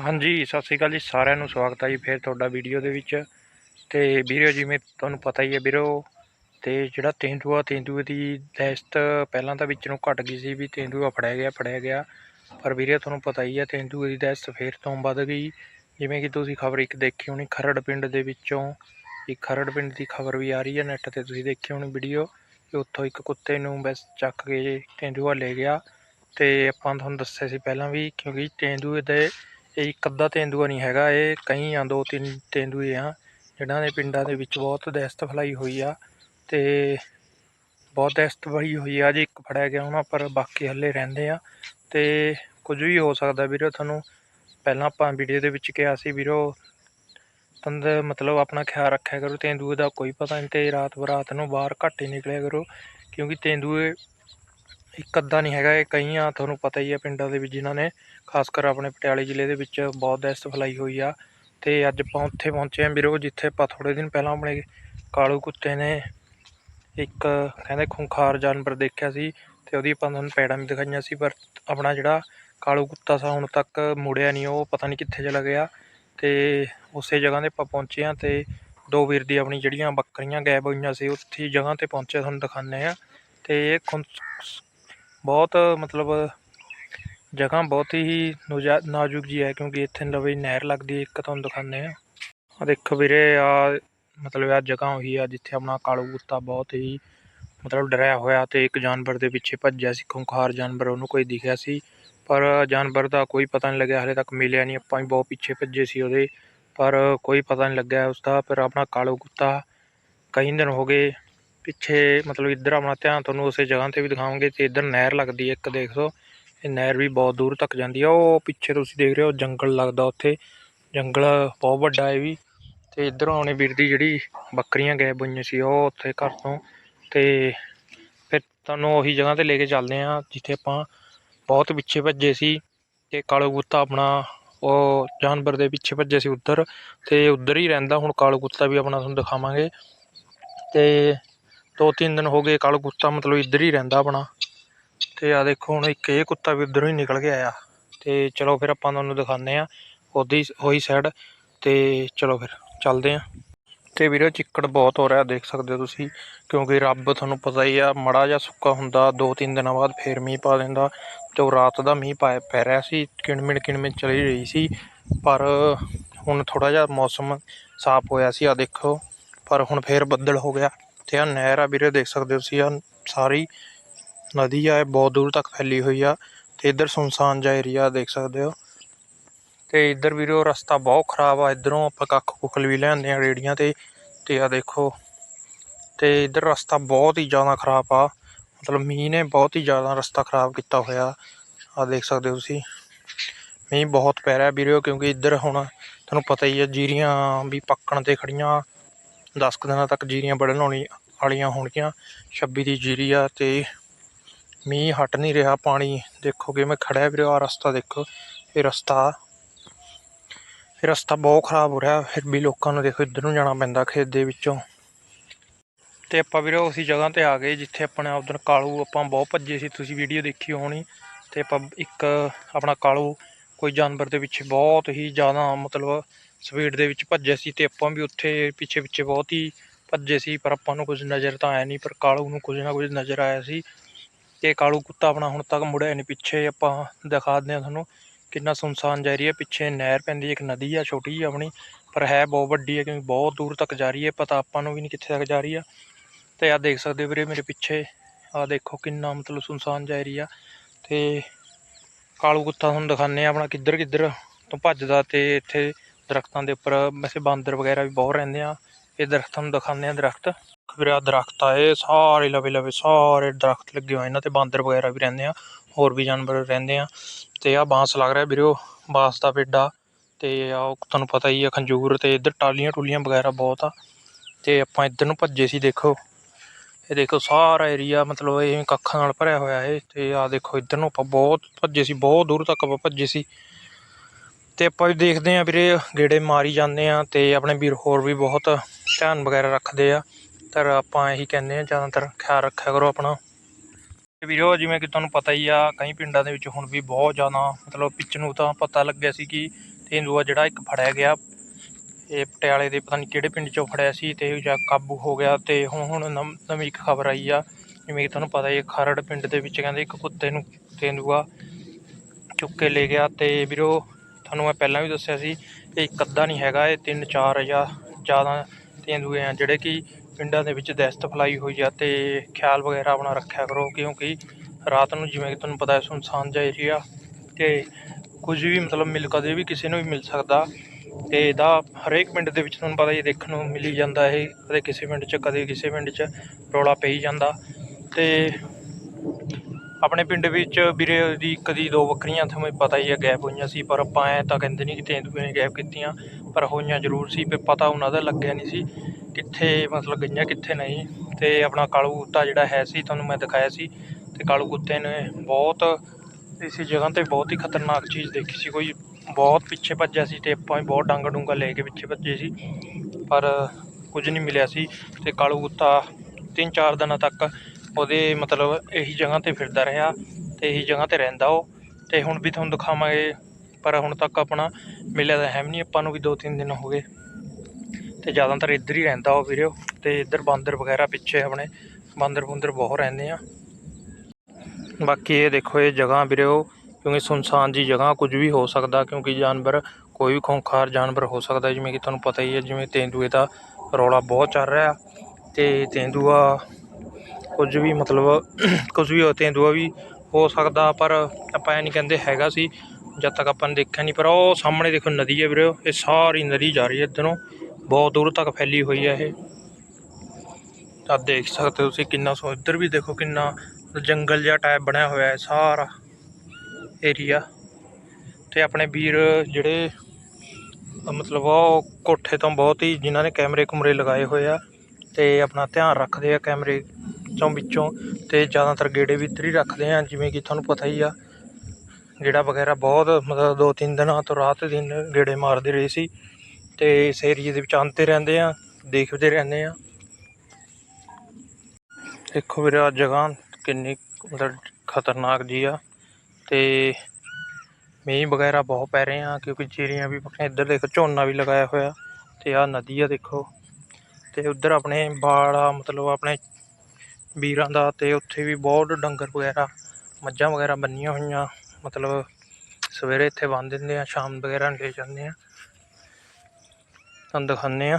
ਹਾਂਜੀ, ਸਤਿ ਸ਼੍ਰੀ ਅਕਾਲ ਜੀ, ਸਾਰਿਆਂ ਨੂੰ ਸਵਾਗਤ ਹੈ ਜੀ ਫਿਰ ਤੁਹਾਡਾ ਵੀਡੀਓ ਦੇ ਵਿੱਚ। ਤੇ ਵੀਰੋ, ਜਿਵੇਂ ਤੁਹਾਨੂੰ ਪਤਾ ਹੀ ਹੈ ਵੀਰੋ, ਤੇ ਜਿਹੜਾ ਤੇਂਦੂਆ, ਤੇਂਦੂਏ ਦੀ ਦਹਿਸ਼ਤ ਪਹਿਲਾਂ ਤਾਂ ਵਿੱਚ ਨੂੰ ਘਟ ਗਈ ਸੀ ਵੀ ਤੇਂਦੂਆ ਫੜਿਆ ਗਿਆ ਫੜਿਆ ਗਿਆ। ਪਰ ਵੀਰੋ, ਤੁਹਾਨੂੰ ਪਤਾ ਹੀ ਹੈ, ਤੇਂਦੂਏ ਦੀ ਦਹਿਸ਼ਤ ਫੇਰ ਤੋਂ ਵੱਧ ਗਈ। ਜਿਵੇਂ ਕਿ ਤੁਸੀਂ ਖਬਰ ਇੱਕ ਦੇਖੀ ਹੋਣੀ, ਖਰੜ ਪਿੰਡ ਦੇ ਵਿੱਚੋਂ। ਇੱਕ ਖਰੜ ਪਿੰਡ ਦੀ ਖਬਰ ਵੀ ਆ ਰਹੀ ਹੈ ਨੈੱਟ ਤੇ ਤੁਸੀਂ ਦੇਖੀ ਹੋਣੀ ਵੀਡੀਓ। ਕਿ ਉੱਥੋਂ ਇੱਕ ਕੁੱਤੇ ਨੂੰ ਬਸ ਚੱਕ ਕੇ ਤੇਂਦੂਆ ਲੈ ਗਿਆ। ਤੇ ਆਪਾਂ ਤੁਹਾਨੂੰ ਦੱਸਿਆ ਸੀ ਪਹਿਲਾਂ ਵੀ, ਕਿਉਂਕਿ ਤੇਂਦੂਏ ਦੇ ਇਹ ਇੱਕ ਅੱਧਾ ਤੇਂਦੂਆ ਨਹੀਂ ਹੈਗਾ, ਇਹ ਕਈ ਆ, ਦੋ ਤਿੰਨ ਤੇਂਦੂਏ ਆ, ਜਿਨ੍ਹਾਂ ਦੇ ਪਿੰਡਾਂ ਦੇ ਵਿੱਚ ਬਹੁਤ ਦਹਿਸ਼ਤ ਫੈਲਾਈ ਹੋਈ ਆ ਤੇ ਬਹੁਤ ਦਹਿਸ਼ਤ ਫੈਲਾਈ ਹੋਈ ਆ ਜੀ ਇੱਕ ਫੜਿਆ ਗਿਆ ਉਹਨਾਂ ਪਰ ਬਾਕੀ ਹੱਲੇ ਰਹਿੰਦੇ ਆ ਤੇ ਕੁਝ ਵੀ ਹੋ ਸਕਦਾ ਵੀਰੋ, ਤੁਹਾਨੂੰ ਪਹਿਲਾਂ ਆਪਾਂ ਵੀਡੀਓ ਦੇ ਵਿੱਚ ਕਿਹਾ ਸੀ ਵੀਰੋ, ਤੰਦ ਮਤਲਬ ਆਪਣਾ ਖਿਆਲ ਰੱਖਿਆ ਕਰੋ, ਤੇਂਦੂਏ ਦਾ ਕੋਈ ਪਤਾ ਨਹੀਂ, ਤੇ ਰਾਤ ਬਰਾਤ ਨੂੰ ਬਾਹਰ ਘੱਟ ਹੀ ਨਿਕਲਿਆ ਕਰੋ, ਕਿਉਂਕਿ ਤੇਂਦੂਏ ਇੱਕ ਅੱਧਾ ਨਹੀਂ ਹੈਗਾ, ਇਹ ਕਈਆਂ ਤੁਹਾਨੂੰ ਪਤਾ ਹੀ ਆ ਪਿੰਡਾਂ ਦੇ ਵਿੱਚ ਜਿਨ੍ਹਾਂ ਨੇ, ਖਾਸ ਕਰ ਆਪਣੇ ਪਟਿਆਲੇ ਜ਼ਿਲ੍ਹੇ ਦੇ ਵਿੱਚ ਬਹੁਤ ਦਹਿਸ਼ਤ ਫੈਲਾਈ ਹੋਈ ਆ। ਅਤੇ ਅੱਜ ਆਪਾਂ ਉੱਥੇ ਪਹੁੰਚੇ ਹਾਂ ਵੀਰੋ, ਜਿੱਥੇ ਆਪਾਂ ਥੋੜ੍ਹੇ ਦਿਨ ਪਹਿਲਾਂ ਆਪਣੇ ਕਾਲੂ ਕੁੱਤੇ ਨੇ ਇੱਕ ਕਹਿੰਦੇ ਖੁੰਖਾਰ ਜਾਨਵਰ ਦੇਖਿਆ ਸੀ ਅਤੇ ਉਹਦੀ ਆਪਾਂ ਤੁਹਾਨੂੰ ਪੈੜਾਂ ਵੀ ਦਿਖਾਈਆਂ ਸੀ, ਪਰ ਆਪਣਾ ਜਿਹੜਾ ਕਾਲੂ ਕੁੱਤਾ ਸੀ ਹੁਣ ਤੱਕ ਮੁੜਿਆ ਨਹੀਂ, ਉਹ ਪਤਾ ਨਹੀਂ ਕਿੱਥੇ ਚਲਾ ਗਿਆ। ਅਤੇ ਉਸੇ ਜਗ੍ਹਾ ਤੇ ਆਪਾਂ ਪਹੁੰਚੇ ਹਾਂ ਅਤੇ ਦੋ ਵੀਰ ਦੀ ਆਪਣੀ ਜਿਹੜੀਆਂ ਬੱਕਰੀਆਂ ਗਾਇਬ ਹੋਈਆਂ ਸੀ, ਉੱਥੇ ਜਗ੍ਹਾ ਤੇ ਪਹੁੰਚੇ ਤੁਹਾਨੂੰ ਦਿਖਾਉਂਦੇ ਹਾਂ ਅਤੇ ਇਹ ਖੁੰ ਬਹੁਤ, ਮਤਲਬ, ਜਗ੍ਹਾ ਬਹੁਤ ਹੀ ਨੁਜਾ- ਨਾਜ਼ੁਕ ਜੀ ਹੈ, ਕਿਉਂਕਿ ਇੱਥੇ ਲਵੇ ਨਹਿਰ ਲੱਗਦੀ ਹੈ, ਇੱਕ ਤੁਹਾਨੂੰ ਦਿਖਾਉਂਦੇ ਆ ਆ ਦੇਖੋ ਵੀਰੇ ਆ ਮਤਲਬ ਆ ਜਗ੍ਹਾ ਉਹੀ ਆ, ਜਿੱਥੇ ਆਪਣਾ ਕਾਲੂ ਕੁੱਤਾ ਬਹੁਤ ਹੀ, ਮਤਲਬ ਡਰਿਆ ਹੋਇਆ ਤੇ ਇੱਕ ਜਾਨਵਰ ਦੇ ਪਿੱਛੇ ਭੱਜਿਆ ਸੀ, ਖੁੰਖਾਰ ਜਾਨਵਰ, ਉਹਨੂੰ ਕੋਈ ਦਿਖਿਆ ਸੀ। ਪਰ ਜਾਨਵਰ ਦਾ ਕੋਈ ਪਤਾ ਨਹੀਂ ਲੱਗਿਆ, ਹਲੇ ਤੱਕ ਮਿਲਿਆ ਨਹੀਂ, ਆਪਾਂ ਵੀ ਬਹੁਤ ਪਿੱਛੇ ਭੱਜੇ ਸੀ ਉਹਦੇ। ਪਰ ਕੋਈ ਪਤਾ ਨਹੀਂ ਲੱਗਿਆ ਉਸਦਾ ਪਰ ਆਪਣਾ ਕਾਲੂ ਕੁੱਤਾ ਕਈ ਦਿਨ ਹੋ ਗਏ ਪਿੱਛੇ ਮਤਲਬ ਇੱਧਰ ਆਪਣਾ ਧਿਆਨ ਤੁਹਾਨੂੰ ਉਸੇ ਜਗ੍ਹਾ ਤੇ ਵੀ ਦਿਖਾਵਾਂਗੇ ਤੇ ਇੱਧਰ ਨਹਿਰ ਲੱਗਦੀ ਹੈ ਇੱਕ ਦੇਖ ਲਓ। ਇਹ ਨਹਿਰ ਵੀ ਬਹੁਤ ਦੂਰ ਤੱਕ ਜਾਂਦੀ ਆ ਉਹ ਪਿੱਛੇ ਤੁਸੀਂ ਦੇਖ ਰਹੇ ਹੋ ਜੰਗਲ ਲੱਗਦਾ ਉੱਥੇ। ਜੰਗਲ ਬਹੁਤ ਵੱਡਾ ਹੈ ਵੀ। ਤੇ ਇੱਧਰੋਂ ਆਉਣੇ ਵੀਰ ਦੀ ਜਿਹੜੀ ਬੱਕਰੀਆਂ ਗਾਇਬ ਹੋਈਆਂ ਸੀ, ਉਹ ਉੱਥੇ ਘਰ ਤੋਂ। ਤੇ ਫਿਰ ਤੁਹਾਨੂੰ ਉਹੀ ਜਗ੍ਹਾ ਤੇ ਲੈ ਕੇ ਚੱਲਦੇ ਆ ਜਿੱਥੇ ਆਪਾਂ ਬਹੁਤ ਪਿੱਛੇ ਭੱਜੇ ਸੀ। ਤੇ ਕਾਲੂ ਕੁੱਤਾ ਆਪਣਾ, ਉਹ ਜਾਨਵਰ ਦੇ ਪਿੱਛੇ ਭੱਜੇ ਸੀ ਉੱਧਰ। ਤੇ ਉੱਧਰ ਹੀ ਰਹਿੰਦਾ, ਹੁਣ ਕਾਲੂ ਕੁੱਤਾ ਵੀ ਆਪਣਾ ਤੁਹਾਨੂੰ ਦਿਖਾਵਾਂਗੇ। ਤੇ ਦੋ ਤਿੰਨ ਦਿਨ ਹੋ ਗਏ, ਕਾਲੂ ਕੁੱਤਾ ਮਤਲਬ ਇੱਧਰ ਹੀ ਰਹਿੰਦਾ ਆਪਣਾ। ਤੇ ਆ ਦੇਖੋ, ਹੁਣ ਇੱਕ ਇਹ ਕੁੱਤਾ ਵੀ ਉੱਧਰੋਂ ਹੀ ਨਿਕਲ ਕੇ ਆਇਆ ਤੇ ਚਲੋ ਫਿਰ ਆਪਾਂ ਤੁਹਾਨੂੰ ਦਿਖਾਉਂਦੇ ਆ ਉਹਦੀ ਉਹੀ ਸਾਈਡ ਤੇ ਚਲੋ ਫਿਰ, ਚੱਲਦੇ ਆ ਤੇ ਵੀਰੇ, ਚਿੱਕੜ ਬਹੁਤ ਹੋ ਰਿਹਾ, ਦੇਖ ਸਕਦੇ ਹੋ ਤੁਸੀਂ, ਕਿਉਂਕਿ ਰੱਬ ਤੁਹਾਨੂੰ ਪਤਾ ਹੀ ਆ, ਮੜਾ ਜਿਹਾ ਸੁੱਕਾ ਹੁੰਦਾ ਦੋ ਤਿੰਨ ਦਿਨਾਂ ਬਾਅਦ ਫੇਰ ਮੀਂਹ ਪਾ ਦਿੰਦਾ। ਜੋ ਰਾਤ ਦਾ ਮੀਂਹ ਪਾ ਪੈ ਰਿਹਾ ਸੀ, ਕਿਣਮਿਣ ਕਿਣਮਿਣ ਚਲੀ ਰਹੀ ਸੀ। ਪਰ ਹੁਣ ਥੋੜਾ ਜਿਹਾ ਮੌਸਮ ਸਾਫ਼ ਹੋਇਆ ਸੀ ਆ ਦੇਖੋ। ਪਰ ਹੁਣ ਫੇਰ ਬੱਦਲ ਹੋ ਗਿਆ। ਤੇ ਆਹ ਨਹਿਰ ਆ ਵੀਰੇ, ਦੇਖ ਸਕਦੇ ਹੋ ਤੁਸੀਂ ਆ ਸਾਰੀ ਨਦੀ ਆ, ਇਹ ਬਹੁਤ ਦੂਰ ਤੱਕ ਫੈਲੀ ਹੋਈ ਆ ਤੇ ਇੱਧਰ ਸੁਨਸਾਨ ਜਿਹਾ ਏਰੀਆ ਦੇਖ ਸਕਦੇ ਹੋ। ਤੇ ਇੱਧਰ ਵੀਰੋ ਰਸਤਾ ਬਹੁਤ ਖਰਾਬ ਆ, ਇੱਧਰੋਂ ਆਪਾਂ ਕੱਖ ਕੁਖਲ ਵੀ ਲਿਆਂਦੇ ਆ ਰੇੜੀਆਂ ਤੇ ਤੇ ਆ ਦੇਖੋ, ਤੇ ਇੱਧਰ ਰਸਤਾ ਬਹੁਤ ਹੀ ਜ਼ਿਆਦਾ ਖਰਾਬ ਆ, ਮਤਲਬ ਮੀਂਹ ਨੇ ਬਹੁਤ ਹੀ ਜ਼ਿਆਦਾ ਰਸਤਾ ਖਰਾਬ ਕੀਤਾ ਹੋਇਆ ਆ ਦੇਖ ਸਕਦੇ ਹੋ ਤੁਸੀਂ। ਮੀਂਹ ਬਹੁਤ ਪੈ ਰਿਹਾ ਵੀਰੋ ਕਿਉਂਕਿ ਇੱਧਰ ਹੁਣ ਤੁਹਾਨੂੰ ਪਤਾ ਹੀ ਹੈ ਜੀਰੀਆਂ ਵੀ ਪੱਕਣ ਤੇ ਖੜੀਆਂ 10 ਕੁ ਦਿਨਾਂ ਤੱਕ ਜੀਰੀਆਂ ਵੱਢਣ ਆਉਣੀ ਵਾਲੀਆਂ ਹੋਣਗੀਆਂ। 26 ਦੀ ਜੀਰੀ ਆ ਤੇ ਮੀਂਹ ਹਟ ਨਹੀਂ ਰਿਹਾ, ਪਾਣੀ ਦੇਖੋ ਮੈਂ ਖੜਿਆ ਵੀਰੇ ਆ ਰਸਤਾ ਦੇਖੋ, ਇਹ ਰਸਤਾ ਇਹ ਰਸਤਾ ਬਹੁਤ ਖਰਾਬ ਹੋ ਰਿਹਾ, ਫਿਰ ਵੀ ਲੋਕਾਂ ਨੂੰ ਦੇਖੋ ਇੱਧਰ ਨੂੰ ਜਾਣਾ ਪੈਂਦਾ ਖੇਤ ਦੇ ਵਿੱਚੋਂ। ਤੇ ਆਪਾਂ ਵੀਰੇ ਉਸੇ ਜਗ੍ਹਾ ਤੇ ਆ ਗਏ, ਜਿੱਥੇ ਆਪਣੇ ਉਧਰ ਕਾਲੂ ਆਪਾਂ ਬਹੁਤ ਭੱਜੇ ਸੀ, ਤੁਸੀਂ ਵੀਡੀਓ ਦੇਖੀ ਹੋਣੀ। ਤੇ ਆਪਾਂ ਇੱਕ ਆਪਣਾ ਕਾਲੂ ਕੋਈ ਜਾਨਵਰ ਦੇ ਪਿੱਛੇ ਬਹੁਤ ਹੀ ਜ਼ਿਆਦਾ ਮਤਲਬ ਸਪੀਡ ਦੇ ਵਿੱਚ ਭੱਜਿਆ ਸੀ ਤੇ ਆਪਾਂ ਵੀ ਉੱਥੇ ਪਿੱਛੇ ਪਿੱਛੇ ਬਹੁਤ ਹੀ ਭੱਜੇ ਸੀ, ਪਰ ਆਪਾਂ ਨੂੰ ਕੁਝ ਨਜ਼ਰ ਤਾਂ ਆਇਆ ਨਹੀਂ, ਪਰ ਕਾਲੂ ਨੂੰ ਕੁਝ ਨਾ ਕੁਝ ਨਜ਼ਰ ਆਇਆ ਸੀ ਤੇ ਕਾਲੂ ਕੁੱਤਾ ਆਪਣਾ ਹੁਣ ਤੱਕ ਮੁੜਿਆ ਨਹੀਂ। ਪਿੱਛੇ ਆਪਾਂ ਦਿਖਾ ਦਿੰਦੇ ਹਾਂ ਤੁਹਾਨੂੰ ਕਿੰਨਾ ਸੁਨਸਾਨ ਜਾ ਰਹੀ ਹੈ। ਪਿੱਛੇ ਨਹਿਰ ਪੈਂਦੀ ਹੈ, ਇੱਕ ਨਦੀ ਆ, ਛੋਟੀ ਜਿਹੀ ਆਪਣੀ, ਪਰ ਹੈ ਬਹੁਤ ਵੱਡੀ ਹੈ ਕਿਉਂਕਿ ਬਹੁਤ ਦੂਰ ਤੱਕ ਜਾ ਰਹੀ ਹੈ, ਪਤਾ ਆਪਾਂ ਨੂੰ ਵੀ ਨਹੀਂ ਕਿੱਥੇ ਤੱਕ ਜਾ ਰਹੀ ਆ। ਤੇ ਆ ਦੇਖ ਸਕਦੇ ਵੀਰੇ ਮੇਰੇ ਪਿੱਛੇ ਆ ਦੇਖੋ ਕਿੰਨਾ ਮਤਲਬ ਸੁਨਸਾਨ ਜਾ ਰਹੀ ਆ ਤੇ ਕਾਲੂ ਕੁੱਤਾ ਤੁਹਾਨੂੰ ਦਿਖਾਉਂਦੇ ਆ ਆਪਣਾ ਕਿੱਧਰ ਕਿੱਧਰ ਤੋਂ ਭੱਜਦਾ ਤੇ ਇੱਥੇ ਦਰਖਤਾਂ ਦੇ ਉੱਪਰ, ਵੈਸੇ ਬਾਂਦਰ ਵਗੈਰਾ ਵੀ ਬਹੁਤ ਰਹਿੰਦੇ ਆ। ਇਹ ਦਰਖਤ ਨੂੰ ਦਿਖਾਉਂਦੇ ਆ ਦਰਖਤ। ਵੀਰੇ ਆ ਦਰਖਤ ਆ, ਇਹ ਸਾਰੇ ਲਵੇ ਲਵੇ ਸਾਰੇ ਦਰਖਤ ਲੱਗੇ ਹੋਏ ਇਹਨਾਂ ਤੇ ਬਾਂਦਰ ਵਗੈਰਾ ਵੀ ਰਹਿੰਦੇ ਆ, ਹੋਰ ਵੀ ਜਾਨਵਰ ਰਹਿੰਦੇ ਆ। ਤੇ ਆ ਬਾਂਸ ਲੱਗ ਰਿਹਾ ਵੀਰੇ, ਬਾਂਸ ਦਾ ਪੇਡਾ। ਤੇ ਆ ਉਹ ਤੁਹਾਨੂੰ ਪਤਾ ਹੀ ਆ ਖੰਜੂਰ ਤੇ ਇੱਧਰ ਟਾਲੀਆਂ ਟੁਲੀਆਂ ਵਗੈਰਾ ਬਹੁਤ ਆ। ਤੇ ਆਪਾਂ ਇੱਧਰ ਨੂੰ ਭੱਜੇ ਸੀ, ਦੇਖੋ। ਇਹ ਦੇਖੋ ਸਾਰਾ ਏਰੀਆ ਮਤਲਬ ਇਹ ਕੱਖਾਂ ਨਾਲ ਭਰਿਆ ਹੋਇਆ ਹੈ ਤੇ ਆ ਦੇਖੋ ਇੱਧਰ ਨੂੰ ਆਪਾਂ ਬਹੁਤ ਭੱਜੇ ਸੀ, ਬਹੁਤ ਦੂਰ ਤੱਕ ਆਪਾਂ ਭੱਜੇ ਸੀ। ਤੇ ਆਪਾਂ ਵੀ ਦੇਖਦੇ ਆ ਵੀਰੇ, ਗੇੜੇ ਮਾਰੀ ਜਾਂਦੇ ਆ ਤੇ ਆਪਣੇ ਵੀਰ ਹੋਰ ਵੀ ਬਹੁਤ ਧਿਆਨ ਵਗੈਰਾ ਰੱਖਦੇ ਆ। ਪਰ ਆਪਾਂ ਇਹੀ ਕਹਿੰਦੇ ਆ ਜ਼ਿਆਦਾਤਰ ਖਿਆਲ ਰੱਖਿਆ ਕਰੋ ਆਪਣਾ। ਤੇ ਵੀਰੋ, ਜਿਵੇਂ ਕਿ ਤੁਹਾਨੂੰ ਪਤਾ ਹੀ ਆ, ਕਈ ਪਿੰਡਾਂ ਦੇ ਵਿੱਚ ਹੁਣ ਵੀ ਬਹੁਤ ਜ਼ਿਆਦਾ ਮਤਲਬ ਪਿੱਛ ਨੂੰ ਤਾਂ ਪਤਾ ਲੱਗਿਆ ਸੀ ਕਿ ਤੇਂਦੂਆ ਜਿਹੜਾ ਇੱਕ ਫੜਿਆ ਗਿਆ ਇਹ ਪਟਿਆਲੇ ਦੇ ਪਤਾ ਨਹੀਂ ਕਿਹੜੇ ਪਿੰਡ ਚੋਂ ਫੜਿਆ ਸੀ ਤੇ ਜਾਂ ਕਾਬੂ ਹੋ ਗਿਆ ਤੇ ਹੁਣ ਹੁਣ ਨਵ- ਨਵੀਂ ਇੱਕ ਖਬਰ ਆਈ ਆ, ਜਿਵੇਂ ਕਿ ਤੁਹਾਨੂੰ ਪਤਾ ਹੀ ਹੈ ਖਰੜ ਪਿੰਡ ਦੇ ਵਿੱਚ ਕਹਿੰਦੇ ਇੱਕ ਕੁੱਤੇ ਨੂੰ ਤੇਂਦੂਆ ਚੁੱਕ ਕੇ ਲੈ ਗਿਆ ਤੇ ਵੀਰੋ ਤੁਹਾਨੂੰ ਮੈਂ ਪਹਿਲਾਂ ਵੀ ਦੱਸਿਆ ਸੀ, ਇਹ ਇੱਕ ਅੱਧਾ ਨਹੀਂ ਹੈਗਾ, ਇਹ ਤਿੰਨ ਚਾਰ ਜਾਂ ਜ਼ਿਆਦਾ ਤੇਂਦੂਏ ਆ, ਜਿਹੜੇ ਕਿ ਪਿੰਡਾਂ ਦੇ ਵਿੱਚ ਦਹਿਸ਼ਤ ਫੈਲਾਈ ਹੋਈ ਆ ਤੇ ਖਿਆਲ ਵਗੈਰਾ ਆਪਣਾ ਰੱਖਿਆ ਕਰੋ, ਕਿਉਂਕਿ ਰਾਤ ਨੂੰ ਜਿਵੇਂ ਕਿ ਤੁਹਾਨੂੰ ਪਤਾ ਹੈ ਸੁਨਸਾਨ ਜਿਹਾ ਏਰੀਆ ਤੇ ਕੁਝ ਵੀ ਮਤਲਬ ਮਿਲ, ਕਦੇ ਵੀ ਕਿਸੇ ਨੂੰ ਵੀ ਮਿਲ ਸਕਦਾ। ਤੇ ਇਹਦਾ ਹਰੇਕ ਪਿੰਡ ਦੇ ਵਿੱਚ ਤੁਹਾਨੂੰ ਪਤਾ ਹੀ ਦੇਖਣ ਨੂੰ ਮਿਲੀ ਜਾਂਦਾ ਇਹ, ਕਦੇ ਕਿਸੇ ਪਿੰਡ 'ਚ, ਕਦੇ ਕਿਸੇ ਪਿੰਡ 'ਚ ਰੌਲਾ ਪਈ ਜਾਂਦਾ। ਤੇ ਆਪਣੇ ਪਿੰਡ ਵਿੱਚ ਵੀਰੇ ਦੀ ਕਦੀ ਦੋ ਬੱਕਰੀਆਂ, ਤੁਹਾਨੂੰ ਪਤਾ ਹੀ ਹੈ ਗੈਪ ਹੋਈਆਂ ਸੀ, ਪਰ ਆਪਾਂ ਐ ਤਾਂ ਕਹਿੰਦੇ ਨਹੀਂ ਕਿ ਤੇਂਦੂਏ ਨੇ ਗਾਇਬ ਕੀਤੀਆਂ, ਪਰ ਹੋਈਆਂ ਜ਼ਰੂਰ ਸੀ ਪਰ ਪਤਾ ਉਹਨਾਂ ਦਾ ਲੱਗਿਆ ਨਹੀਂ ਸੀ, ਕਿੱਥੇ ਮਤਲਬ ਗਈਆਂ, ਕਿੱਥੇ ਨਹੀਂ। ਤੇ ਆਪਣਾ ਕਾਲੂ ਕੁੱਤਾ ਜਿਹੜਾ ਹੈ ਸੀ, ਤੁਹਾਨੂੰ ਮੈਂ ਦਿਖਾਇਆ ਸੀ, ਤੇ ਕਾਲੂ ਕੁੱਤੇ ਨੇ ਬਹੁਤ, ਇਸੇ ਜਗ੍ਹਾ ਤੇ ਬਹੁਤ ਹੀ ਖਤਰਨਾਕ ਚੀਜ਼ ਦੇਖੀ ਸੀ, ਕੋਈ ਬਹੁਤ ਪਿੱਛੇ ਭੱਜਿਆ ਸੀ ਤੇ ਆਪਾਂ ਵੀ ਬਹੁਤ ਡਾਂਗਾ ਡੂੰਗਾ ਲੈ ਕੇ ਪਿੱਛੇ ਭੱਜੇ ਸੀ। ਪਰ ਕੁਝ ਨਹੀਂ ਮਿਲਿਆ ਸੀ ਤੇ ਕਾਲੂ ਕੁੱਤਾ ਤਿੰਨ ਚਾਰ ਦਿਨਾਂ ਤੱਕ ਉਹਦੇ ਮਤਲਬ ਇਹੀ ਜਗ੍ਹਾ ਤੇ ਫਿਰਦਾ ਰਿਹਾ ਤੇ ਇਹੀ ਜਗ੍ਹਾ ਤੇ ਰਹਿੰਦਾ ਉਹ। ਤੇ ਹੁਣ ਵੀ ਤੁਹਾਨੂੰ ਦਿਖਾਵਾਂਗੇ, ਪਰ ਹੁਣ ਤੱਕ ਆਪਣਾ ਮਿਲਿਆ ਤਾਂ ਹੈ ਨਹੀਂ, ਆਪਾਂ ਨੂੰ ਵੀ ਦੋ ਤਿੰਨ ਦਿਨ ਹੋ ਗਏ। ਤੇ ਜ਼ਿਆਦਾਤਰ ਇੱਧਰ ਹੀ ਰਹਿੰਦਾ ਉਹ ਵੀਰੇ ਤੇ ਇੱਧਰ ਬਾਂਦਰ ਵਗੈਰਾ ਪਿੱਛੇ ਆਪਣੇ, ਬਾਂਦਰ ਬੁੰਦਰ ਬਹੁਤ ਰਹਿੰਦੇ ਆ। ਬਾਕੀ ਇਹ ਦੇਖੋ ਇਹ ਜਗ੍ਹਾ ਵੀਰੇ ਕਿਉਂਕਿ ਸੁਨਸਾਨ ਜੀ ਜਗ੍ਹਾ ਕੁਝ ਵੀ ਹੋ ਸਕਦਾ ਕਿਉਂਕਿ ਜਾਨਵਰ ਕੋਈ ਵੀ ਖੂੰਖਾਰ ਜਾਨਵਰ ਹੋ ਸਕਦਾ ਜਿਵੇਂ ਕਿ ਤੁਹਾਨੂੰ ਪਤਾ ਹੀ ਹੈ, ਜਿਵੇਂ ਤੇਂਦੂਏ ਦਾ ਰੌਲਾ ਬਹੁਤ ਚੱਲ ਰਿਹਾ ਅਤੇ ਤੇਂਦੂਆ ਕੁਝ ਵੀ ਮਤਲਬ ਕੁਝ ਵੀ ਹੋ, ਤੇਂਦੂਆ ਵੀ ਹੋ ਸਕਦਾ, ਪਰ ਆਪਾਂ ਇਹ ਨਹੀਂ ਕਹਿੰਦੇ ਹੈਗਾ ਸੀ। ਜਦ ਤੱਕ ਆਪਾਂ ਨੇ ਦੇਖਿਆ ਨਹੀਂ, ਪਰ ਉਹ ਸਾਹਮਣੇ ਦੇਖੋ ਨਦੀ ਹੈ ਵੀਰੇ, ਇਹ ਸਾਰੀ ਨਦੀ ਜਾ ਰਹੀ ਹੈ ਇੱਧਰੋਂ। ਬਹੁਤ ਦੂਰ ਤੱਕ ਫੈਲੀ ਹੋਈ ਹੈ ਇਹ। ਤਾਂ ਦੇਖ ਸਕਦੇ ਹੋ ਤੁਸੀਂ ਕਿੰਨਾ ਸੋ, ਇੱਧਰ ਵੀ ਦੇਖੋ ਕਿੰਨਾ ਜੰਗਲ ਜਿਹਾ ਟਾਈਪ ਬਣਿਆ ਹੋਇਆ ਹੈ ਸਾਰਾ। ਏਰੀਆ ਤੇ ਆਪਣੇ ਵੀਰ ਜਿਹੜੇ, ਮਤਲਬ ਉਹ ਕੋਠੇ ਤੋਂ ਬਹੁਤ ਹੀ ਜਿਨ੍ਹਾਂ ਨੇ ਕੈਮਰੇ ਕੁਮਰੇ ਲਗਾਏ ਹੋਏ ਆ ਤੇ ਆਪਣਾ ਧਿਆਨ ਰੱਖਦੇ ਆ ਕੈਮਰੇ ਚੋਂ ਵਿੱਚੋਂ ਤੇ ਜ਼ਿਆਦਾਤਰ ਗੇੜੇ ਵੀ ਇੱਧਰ ਹੀ ਰੱਖਦੇ ਆ, ਜਿਵੇਂ ਕਿ ਤੁਹਾਨੂੰ ਪਤਾ ਹੀ ਆ। ਗੇੜਾ ਵਗੈਰਾ ਬਹੁਤ, ਮਤਲਬ ਦੋ ਤਿੰਨ ਦਿਨਾਂ ਤੋਂ ਰਾਤ ਦਿਨ ਗੇੜੇ ਮਾਰਦੇ ਰਹੇ ਸੀ ਤੇ ਇਸ ਏਰੀਏ ਦੇ ਵਿੱਚ ਆਉਂਦੇ ਰਹਿੰਦੇ ਆ, ਦੇਖਦੇ ਰਹਿੰਦੇ ਆ। ਦੇਖੋ ਵੀਰੇ ਆ ਜਗ੍ਹਾ ਕਿੰਨੀ ਮਤਲਬ ਖਤਰਨਾਕ ਜੀ ਆ। ਤੇ ਮੀਂਹ ਵਗੈਰਾ ਬਹੁਤ ਪੈ ਰਹੇ ਆ, ਕਿਉਂਕਿ ਚਿੜੀਆਂ ਵੀ ਆਪਣੇ ਇੱਧਰ ਦੇਖੋ, ਝੋਨਾ ਵੀ ਲਗਾਇਆ ਹੋਇਆ ਤੇ ਆ ਨਦੀ ਆ ਦੇਖੋ। ਤੇ ਉੱਧਰ ਆਪਣੇ ਬਾੜਾ, ਮਤਲਬ ਆਪਣੇ ਵੀਰਾਂ ਦਾ ਤੇ ਉੱਥੇ ਵੀ ਬਹੁਤ ਡੰਗਰ ਵਗੈਰਾ, ਮੱਝਾਂ ਵਗੈਰਾ ਬੰਨੀਆਂ ਹੋਈਆਂ। ਮਤਲਬ ਸਵੇਰੇ ਇੱਥੇ ਬੰਨ ਦਿੰਦੇ ਆ, ਸ਼ਾਮ ਵਗੈਰਾ ਨੂੰ ਲੈ ਜਾਂਦੇ ਆ। ਤੁਹਾਨੂੰ ਦਿਖਾਉਂਦੇ ਆ।